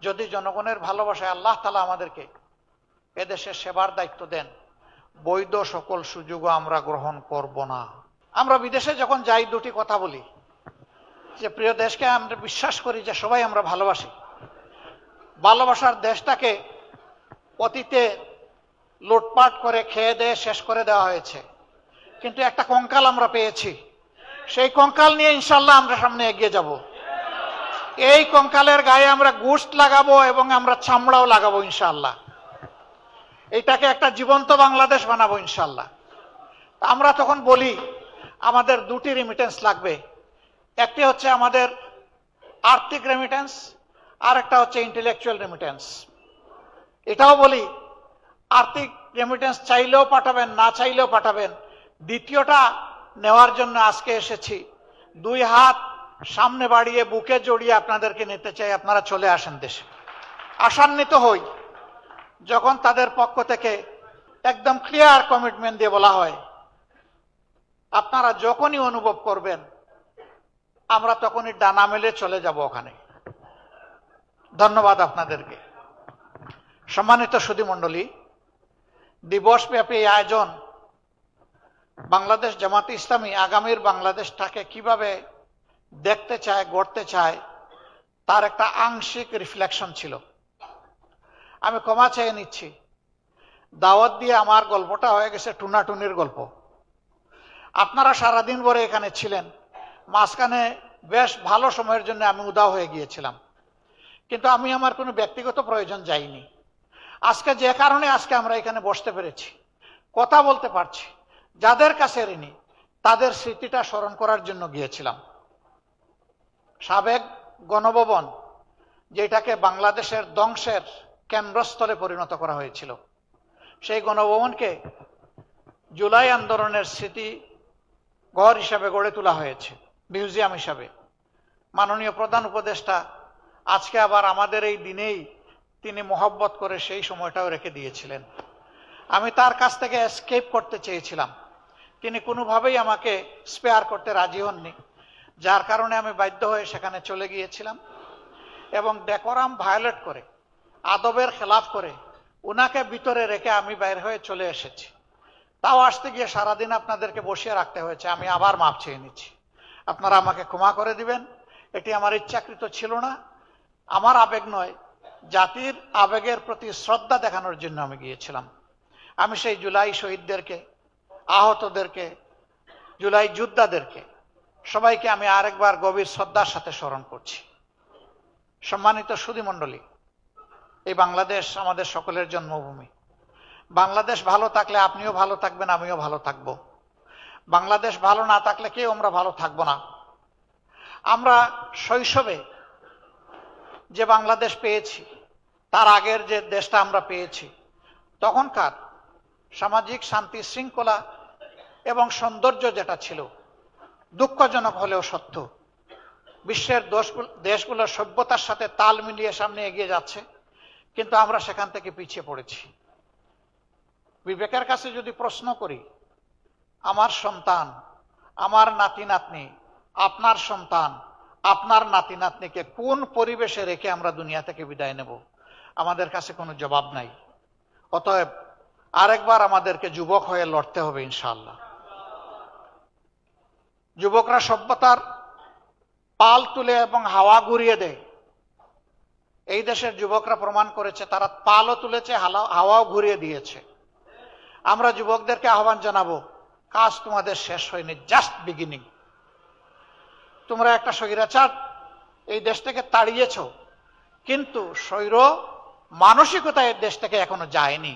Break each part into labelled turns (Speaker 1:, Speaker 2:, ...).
Speaker 1: যদি জনগণের ভালোবাসায় আল্লাহ তালা আমাদেরকে এদেশের সেবার দায়িত্ব দেন, বৈধ সকল সুযোগও আমরা গ্রহণ করব না। আমরা বিদেশে যখন যাই, দুটি কথা বলি। যে প্রিয় দেশকে আমরা বিশ্বাস করি যে সবাই আমরা ভালোবাসি। ভালোবাসার দেশটাকে অতীতে লুটপাট করে, খেয়ে দিয়ে শেষ করে দেওয়া হয়েছে। কিন্তু একটা কঙ্কাল আমরা পেয়েছি। সেই কঙ্কাল নিয়ে ইনশাল্লাহ আমরা সামনে এগিয়ে যাব। এই কঙ্কালের গায়ে আমরা গুস্ট লাগাবো এবং আমরা চামড়াও লাগাবো ইনশাল্লাহ এটাকে একটা জীবন্ত বাংলাদেশ বানাবো ইনশাল্লাহ আমরা তখন বলি, আমাদের দুটি রেমিটেন্স লাগবে। একটি হচ্ছে আমাদের আর্থিক রেমিটেন্স আর একটা হচ্ছে ইন্টেলেকচুয়াল রেমিটেন্স এটাও বলি, আর্থিক রেমিটেন্স চাইলেও পাঠাবেন, না চাইলেও পাঠাবেন। দ্বিতীয়টা নেওয়ার জন্য আজকে এসেছি। দুই হাত সামনে বাড়িয়ে বুকে জড়িয়ে আপনাদেরকে নিতে চাই, আপনারা চলে আসেন দেশে। আশান্বিত হই, যখন তাদের পক্ষ থেকে একদম ক্লিয়ার কমিটমেন্ট দিয়ে বলা হয়, আপনারা যখনই অনুভব করবেন, আমরা তখনই ডানা মেলে চলে যাব ওখানে। ধন্যবাদ আপনাদেরকে। সম্মানিত সুধী মণ্ডলী, দিবসব্যাপী এই আয়োজন বাংলাদেশ জামাতে ইসলামী আগামীর বাংলাদেশটাকে কীভাবে দেখতে চায়, গড়তে চায়, তার একটা আংশিক রিফ্লেকশন ছিল। আমি ক্ষমা চেয়ে নিচ্ছি। দাওয়াত দিয়ে আমার গল্পটা হয়ে গেছে টুনাটুনির গল্প। আপনারা সারাদিন ভরে এখানে ছিলেন। মাঝখানে বেশ ভালো সময়ের জন্য আমি উদাও হয়ে গিয়েছিলাম। কিন্তু আমি আমার কোনো ব্যক্তিগত প্রয়োজন যাইনি। আজকে যে কারণে আজকে আমরা এখানে বসতে পেরেছি। কথা বলতে পারছি। যাদের কাছে ঋণী, তাদের স্মৃতিটা স্মরণ করার জন্য গিয়েছিলাম। সাবেক গণভবন, যেটাকে বাংলাদেশের ধ্বংসের কেন্দ্রস্থলে পরিণত করা হয়েছিল। সেই গণভবনকে জুলাই আন্দোলনের স্মৃতি ঘর হিসাবে গড়ে তোলা হয়েছে, মিউজিয়াম হিসাবে। মাননীয় প্রধান উপদেষ্টা, আজকে আবার আমাদের এই দিনেই তিনি মোহব্বত করে সেই সময়টাও রেখে দিয়েছিলেন। আমি তার কাছ থেকে এসকেপ করতে চেয়েছিলাম। তিনি কোনোভাবেই আমাকে স্পেয়ার করতে রাজি হননি। যার কারণে আমি বাধ্য হয়ে সেখানে চলে গিয়েছিলাম এবং ডেকোরাম ভায়োলেট করে, আদবের খেলাফ করে উনাকে ভিতরে রেখে আমি বাইর হয়ে চলে এসেছি। তাও আসতে গিয়ে সারাদিন আপনাদেরকে বসিয়ে রাখতে হয়েছে, আমি আবার মাপ চেয়ে নিচ্ছি। আপনারা আমাকে ক্ষমা করে দিবেন, এটি আমার ইচ্ছাকৃত ছিল না। আমার আবেগ নয়, জাতির আবেগের প্রতি শ্রদ্ধা দেখানোর জন্য আমি গিয়েছিলাম। আমি সেই জুলাই শহীদদেরকে, আহতদেরকে, জুলাই যোদ্ধাদেরকে সবাইকে আমি আরেকবার গভীর শ্রদ্ধার সাথে স্মরণ করছি। সম্মানিত সুধী মণ্ডলী, এই বাংলাদেশ আমাদের সকলের জন্মভূমি। বাংলাদেশ ভালো থাকলে আপনিও ভালো থাকবেন, আমিও ভালো থাকব। বাংলাদেশ ভালো না থাকলে কেউ আমরা ভালো থাকব না। আমরা শৈশবে যে বাংলাদেশ পেয়েছি, তার আগের যে দেশটা আমরা পেয়েছি, তখনকার সামাজিক শান্তি শৃঙ্খলা এবং সৌন্দর্য যেটা ছিল দুঃখজনক হলেও সত্য। বিশ্বের দেশগুলো সভ্যতার সাথে তাল মিলিয়ে সামনে এগিয়ে যাচ্ছে, কিন্তু আমরা সেখান থেকে পিছিয়ে পড়েছি। বিবেকের কাছে যদি প্রশ্ন করি, আমার সন্তান, আমার নাতি নাতনি আপনার সন্তান, আপনার নাতি নাতনিকে কোন পরিবেশে রেখে আমরা দুনিয়া থেকে বিদায় নেব? আমাদের কাছে কোনো জবাব নাই। অতএব আরেকবার আমাদেরকে যুবক হয়ে লড়তে হবে ইনশাল্লাহ যুবকরা সভ্যতার পাল তুলে এবং হাওয়া ঘুরিয়ে দেয়। এই দেশের যুবকরা প্রমাণ করেছে, তারা পালও তুলেছে হাওয়াও ঘুরিয়ে দিয়েছে। আমরা যুবকদেরকে আহ্বান জানাব, কাজ তোমাদের শেষ হয়নি জাস্ট বিগিনিং তোমরা একটা স্বৈরাচার এই দেশ থেকে তাড়িয়েছ, কিন্তু স্বৈর মানসিকতা এই দেশ থেকে এখনও যায়নি।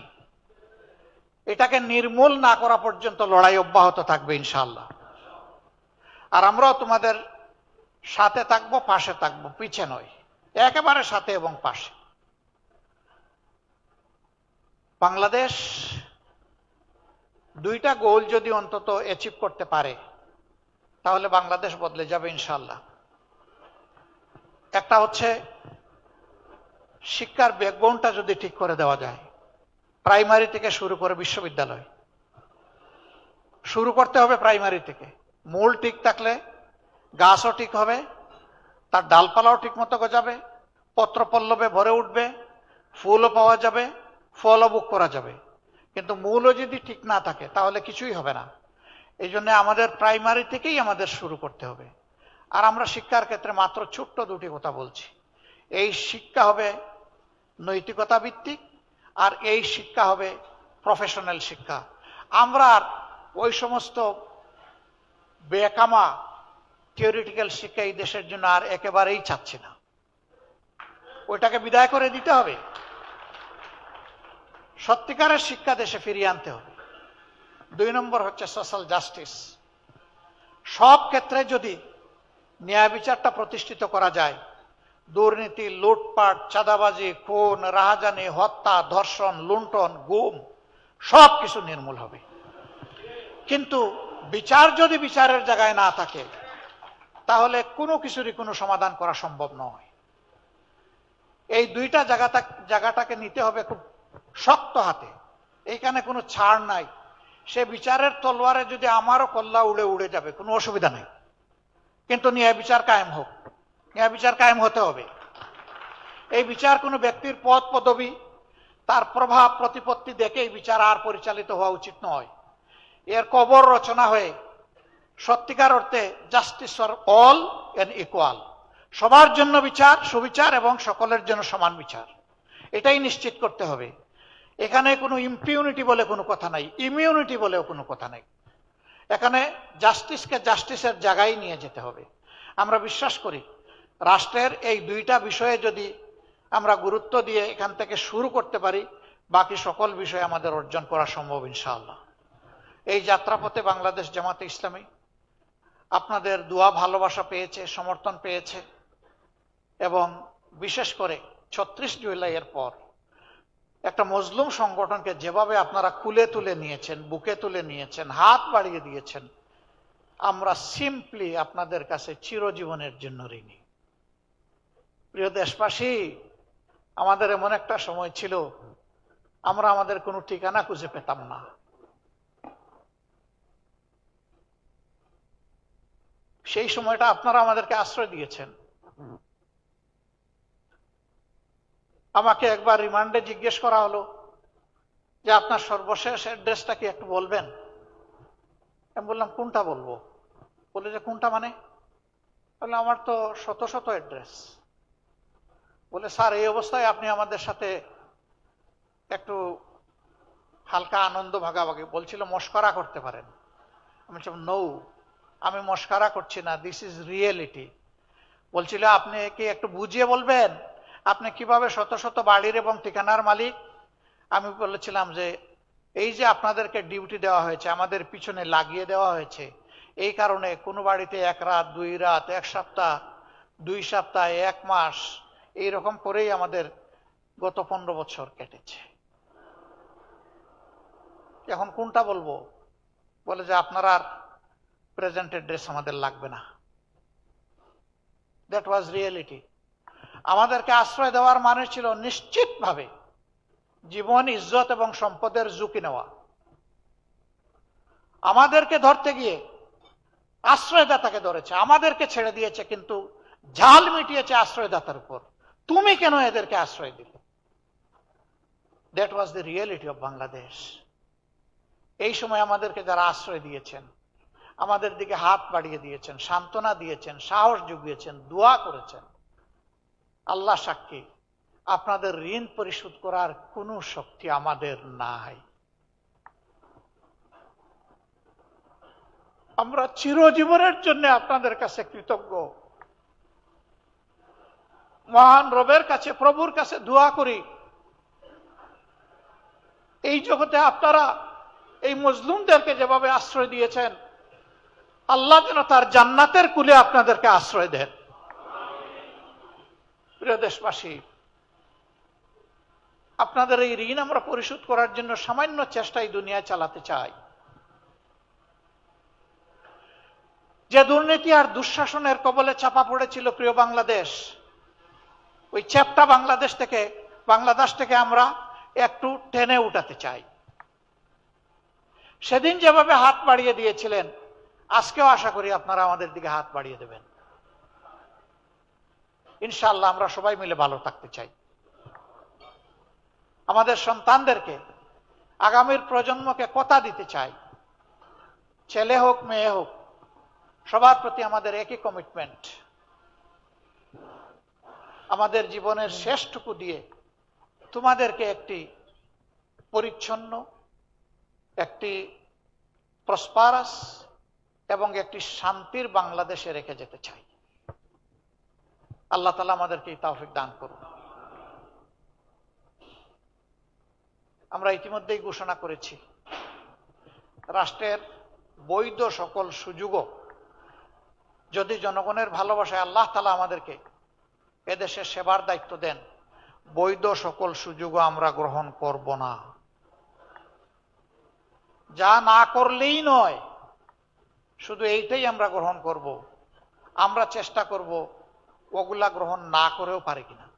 Speaker 1: এটাকে নির্মূল না করা পর্যন্ত লড়াই অব্যাহত থাকবে ইনশাল্লাহ আর আমরাও তোমাদের সাথে থাকব, পাশে থাকব, পিছে নয় একেবারে সাথে এবং পাশে। বাংলাদেশ দুইটা গোল যদি অন্তত অ্যাচিভ করতে পারে, তাহলে বাংলাদেশ বদলে যাবে ইনশাল্লাহ একটা হচ্ছে শিক্ষার ব্যাকবোনটা যদি ঠিক করে দেওয়া যায় প্রাইমারি থেকে শুরু করে বিশ্ববিদ্যালয়। শুরু করতে হবে প্রাইমারি থেকে। মূল ঠিক থাকলে গাছও ঠিক হবে, তার ডালপালাও ঠিক মতো গজাবে, পত্রপল্লবে ভরে উঠবে, ফুলও পাওয়া যাবে, ফলও বুক করা যাবে। কিন্তু মূলও যদি ঠিক না থাকে, তাহলে কিছুই হবে না। এই জন্য আমাদের প্রাইমারি থেকেই আমাদের শুরু করতে হবে। আর আমরা শিক্ষার ক্ষেত্রে মাত্র ছোট্ট দুটি কথা বলছি। এই শিক্ষা হবে নৈতিকতা ভিত্তিক, আর এই শিক্ষা হবে প্রফেশনাল শিক্ষা। আমরা ওই সমস্ত বেকামা থিওরিটিক্যাল শিক্ষা এই দেশের জন্য আর একেবারেই চাচ্ছি না। ওইটাকে বিদায় করে দিতে হবে। সত্যিকারের শিক্ষা দেশে ফিরিয়ে আনতে হবে। দুই নম্বর হচ্ছে সোশ্যাল জাস্টিস সব ক্ষেত্রে যদি ন্যায় বিচারটা প্রতিষ্ঠিত করা যায়, দুর্নীতি, লুটপাট, চাঁদাবাজি, খুন, রাহাজানি, হত্যা, ধর্ষণ, লুণ্ঠন, গুম সব কিছু নির্মূল হবে। কিন্তু বিচার যদি বিচারের জায়গায় না থাকে, তাহলে কোনো কিছুরই কোনো সমাধান করা সম্ভব নয়। এই দুইটা জায়গাটা, জায়গাটাকে নিতে হবে খুব শক্ত হাতে। এইখানে কোনো ছাড় নাই। সে বিচারের তলোয়ারে যদি আমারও কল্লা উড়ে উড়ে যাবে, কোনো অসুবিধা নেই। কিন্তু ন্যায় বিচার কায়েম হোক। ন্যায় বিচার কায়েম হতে হবে। এই বিচার কোনো ব্যক্তির পদ পদবি, তার প্রভাব, প্রতিপত্তি দেখে এই বিচার আর পরিচালিত হওয়া উচিত নয়। এর কবর রচনা হয়ে সত্যিকার অর্থে justice for all and equal সবার জন্য বিচার, সুবিচার এবং সকলের জন্য সমান বিচার। এটাই নিশ্চিত করতে হবে। এখানে কোনো ইম্পিউনিটি বলে কোনো কথা নাই ইমিউনিটি বলেও কোনো কথা নাই। এখানে জাস্টিসকে জাস্টিসের জায়গায় নিয়ে যেতে হবে। আমরা বিশ্বাস করি, রাষ্ট্রের এই দুইটা বিষয়ে যদি আমরা গুরুত্ব দিয়ে এখান থেকে শুরু করতে পারি, বাকি সকল বিষয় আমাদের অর্জন করা সম্ভব ইনশাআল্লাহ। এই যাত্রাপথে বাংলাদেশ জামাতে ইসলামী আপনাদের দোয়া, ভালোবাসা পেয়েছে, সমর্থন পেয়েছে এবং বিশেষ করে ছত্রিশ জুলাইয়ের পর একটা মজলুম সংগঠনকে যেভাবে আপনারা কুলে তুলে নিয়েছেন, বুকে তুলে নিয়েছেন, হাত বাড়িয়ে দিয়েছেন, আমরা সিম্পলি আপনাদের কাছে চিরজীবনের জন্য ঋণী। প্রিয় দেশবাসী, আমাদের এমন একটা সময় ছিল, আমরা আমাদের কোনো ঠিকানা খুঁজে পেতাম না। সেই সময়টা আপনারা আমাদেরকে আশ্রয় দিয়েছেন। আমাকে একবার রিমান্ডে জিজ্ঞেস করা হলো যে আপনার সর্বশেষ অ্যাড্রেসটা কি একটু বলবেন? আমি বললাম, কোনটা বলব? বলে যে, কোনটা মানে? বললাম, আমার তো শত শত অ্যাড্রেস। বলে, স্যার, এই অবস্থায় আপনি আমাদের সাথে একটু হালকা আনন্দ ভাগাভাগি, বলছিল, মস্করা করতে পারেন। আমি বলছিলাম নৌ আমি মস্কারা করছি না দিস ইজ রিয়েলিটি বলছিল, আপনি কি একটু বুঝিয়ে বলবেন? আপনি কীভাবে শত শত বাড়ির এবং ঠিকানার মালিক? আমি বলেছিলাম যে, এই যে আপনাদেরকে ডিউটি দেওয়া হয়েছে, আমাদের পিছনে লাগিয়ে দেওয়া হয়েছে, এই কারণে কোনো বাড়িতে এক রাত, দুই রাত, এক সপ্তাহ, দুই সপ্তাহ, এক মাস, এই রকম করেই আমাদের গত পনেরো বছর কেটেছে। এখন কোনটা বলব? বলে যে, আপনারা প্রেজেন্ট অ্যাড্রেস আমাদের লাগবে না। দ্যাট ওয়াজ রিয়েলিটি আমাদেরকে আশ্রয় দেওয়ার মানে ছিল নিশ্চিতভাবে জীবন, ইজ্জত এবং সম্পদের ঝুঁকি নেওয়া। আমাদেরকে ধরতে গিয়ে আশ্রয়দাতাকে ধরেছে। আমাদেরকে ছেড়ে দিয়েছে, কিন্তু ঝাল মিটিয়েছে আশ্রয়দাতার উপর। তুমি কেন এদেরকে আশ্রয় দিলে? That was the reality of Bangladesh এই সময় আমাদেরকে যারা আশ্রয় দিয়েছেন আমাদের দিকে হাত বাড়িয়ে দিয়েছেন, সান্ত্বনা দিয়েছেন, সাহস জুগিয়েছেন, দোয়া করেছেন। আল্লাহ সাক্ষী, আপনাদের ঋণ পরিশোধ করার কোনো শক্তি আমাদের নাই। আমরা চিরজীবনের জন্য আপনাদের কাছে কৃতজ্ঞ। মহান রবের কাছে, প্রভুর কাছে দোয়া করি। এই জগতে আপনারা, এই মজলুমদেরকে যেভাবে আশ্রয় দিয়েছেন আল্লাহ যেন তার জান্নাতের কুলে আপনাদেরকে আশ্রয় দেন। প্রিয় দেশবাসী, আপনাদের এই ঋণ আমরা পরিশোধ করার জন্য সামান্য চেষ্টাই দুনিয়ায় চালাতে চাই। যে দুর্নীতি আর দুঃশাসনের কবলে চাপা পড়েছিল প্রিয় বাংলাদেশ, ওই চ্যাপটা বাংলাদেশ থেকে বাংলাদেশ থেকে আমরা একটু টেনে উঠাতে চাই। সেদিন যেভাবে হাত বাড়িয়ে দিয়েছিলেন আজকেও আশা করি আপনারা আমাদের দিকে হাত বাড়িয়ে দেবেন। ইনশাআল্লাহ আমরা সবাই মিলে ভালো থাকতে চাই। আমাদের সন্তানদেরকে আগামীর প্রজন্মকে কথা দিতে চাই। ছেলে হোক, মেয়ে হোক, সবার প্রতি আমাদের একই কমিটমেন্ট আমাদের জীবনের শেষটুকু দিয়ে তোমাদেরকে একটি পরিচ্ছন্ন, একটি প্রসপারাস এবং একটি শান্তির বাংলাদেশে রেখে যেতে চাই। আল্লাহ তালা আমাদেরকে এই তাওফিক দান করুন। আমরা ইতিমধ্যেই ঘোষণা করেছি, রাষ্ট্রের বৈধ সকল সুযোগও যদি জনগণের ভালোবাসায় আল্লাহ তালা আমাদেরকে এদেশে সেবার দায়িত্ব দেন, বৈধ সকল সুযোগও আমরা গ্রহণ করব না। যা না করলেই নয় শুধু এইটাই আমরা গ্রহণ করব। আমরা চেষ্টা করব ওগুলা গ্রহণ না করেও পারি কিনা।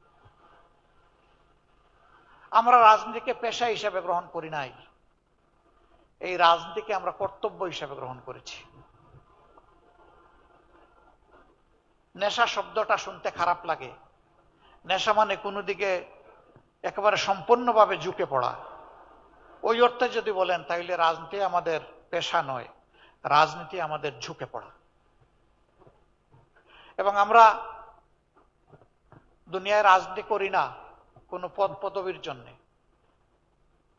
Speaker 1: আমরা রাজনীতিকে পেশা হিসাবে গ্রহণ করি নাই। এই রাজনীতিকে আমরা কর্তব্য হিসাবে গ্রহণ করেছি। নেশা শব্দটা শুনতে খারাপ লাগে। নেশা মানে কোনো দিকে একেবারে সম্পূর্ণভাবে ঝুঁকে পড়া। ওই অর্থে যদি বলেন, তাইলে রাজনীতি আমাদের পেশা নয়। রাজনীতি আমাদের ঝুঁকে পড়া। এবং আমরা দুনিয়ায় রাজনীতি করি না কোনো পদ পদবীর জন্যে।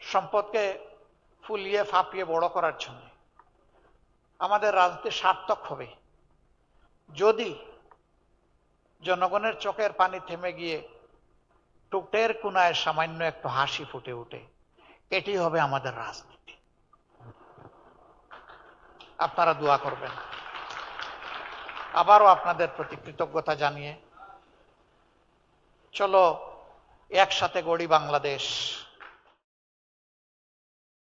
Speaker 1: সম্পদকে ফুলিয়ে ফাঁপিয়ে বড় করার জন্য। আমাদের রাজনীতি সার্থক হবে। যদি জনগণের চোখের পানি থেমে গিয়ে টুকটের কোনায় সামান্য একটু হাসি ফুটে উঠে এটি হবে আমাদের রাজনীতি। আপনারা দোয়া করবেন। আবারও আপনাদের প্রতি কৃতজ্ঞতা জানিয়ে চলো একসাথে গড়ি বাংলাদেশ।